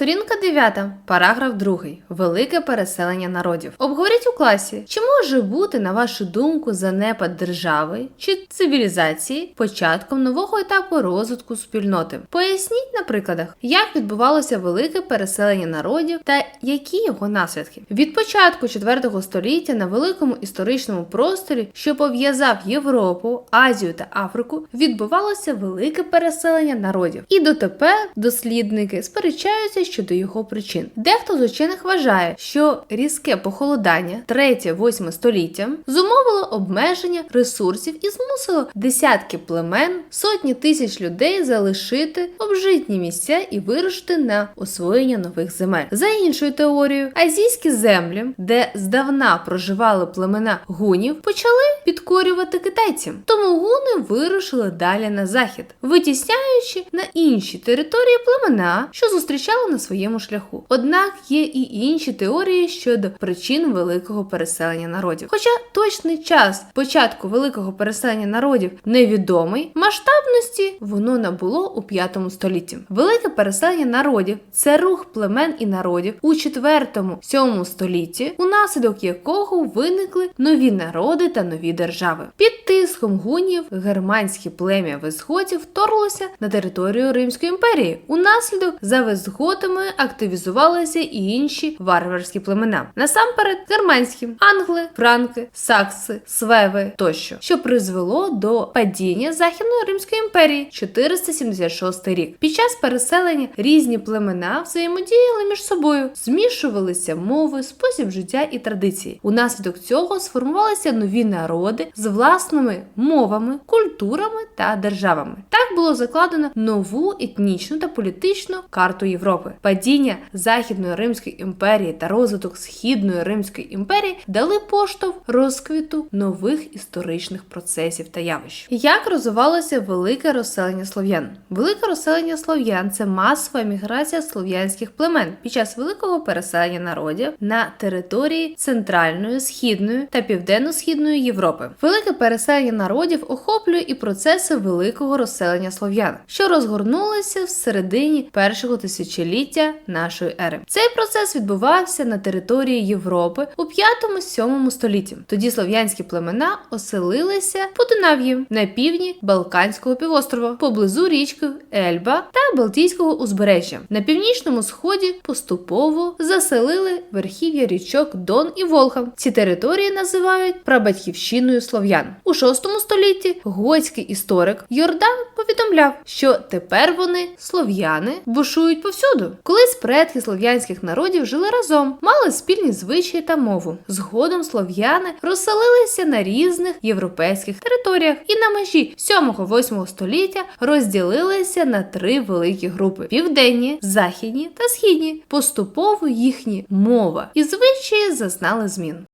Сторінка 9, параграф 2. Велике переселення народів. Обговоріть у класі, чи може бути, на вашу думку, занепад держави чи цивілізації початком нового етапу розвитку спільноти? Поясніть на прикладах, як відбувалося велике переселення народів та які його наслідки. Від початку 4 століття на великому історичному просторі, що пов'язав Європу, Азію та Африку, відбувалося велике переселення народів. І дотепер дослідники сперечаються щодо його причин. Дехто з учених вважає, що різке похолодання 3-8 століття зумовило обмеження ресурсів і змусило десятки племен, сотні тисяч людей залишити обжитні місця і вирушити на освоєння нових земель. За іншою теорією, азійські землі, де здавна проживали племена гунів, почали підкорювати китайців. Тому гуни вирушили далі на захід, витісняючи на інші території племена, що зустрічали на своєму шляху. Однак є і інші теорії щодо причин великого переселення народів. Хоча точний час початку великого переселення народів невідомий, масштабності воно набуло у 5 столітті. Велике переселення народів це рух племен і народів у 4-7 столітті, унаслідок якого виникли нові народи та нові держави. Під тиском гунів германське плем'я визготів вторглося на територію Римської імперії. Унаслідок за визготами активізувалися і інші варварські племена. Насамперед германські англи, франки, сакси, свеви тощо, що призвело до падіння Західної Римської імперії 476 рік. Під час переселення різні племена взаємодіяли між собою, змішувалися мови, спосіб життя і традиції. Унаслідок цього сформувалися нові народи з власними мовами, культурами та державами. Так було закладено нову етнічну та політичну карту Європи. Падіння Західної Римської імперії та розвиток Східної Римської імперії дали поштовх розквіту нових історичних процесів та явищ. Як розвивалося велике розселення слов'ян? Велике розселення слов'ян це масова міграція слов'янських племен під час великого переселення народів на території Центральної, Східної та Південно-Східної Європи. Велике переселення народів охоплює і процеси великого розселення слов'ян, що розгорнулися в середині першого тисячоліття нашої ери. Цей процес відбувався на території Європи у 5-7 столітті. Тоді слов'янські племена оселилися по Дунав'ї на півдні Балканського півострова, поблизу річки Ельба та Балтійського узбережжя. На північному сході поступово заселили верхів'я річок Дон і Волга. Ці території називають прабатьківщиною слов'ян. У 6 столітті готський історик Йордан повідомляв, що тепер вони слов'яни бушують повсюду. Колись предки слов'янських народів жили разом, мали спільні звичаї та мову. Згодом слов'яни розселилися на різних європейських територіях і на межі 7-8 століття розділилися на три великі групи: південні, західні та східні. Поступово їхні мова і звичаї зазнали змін.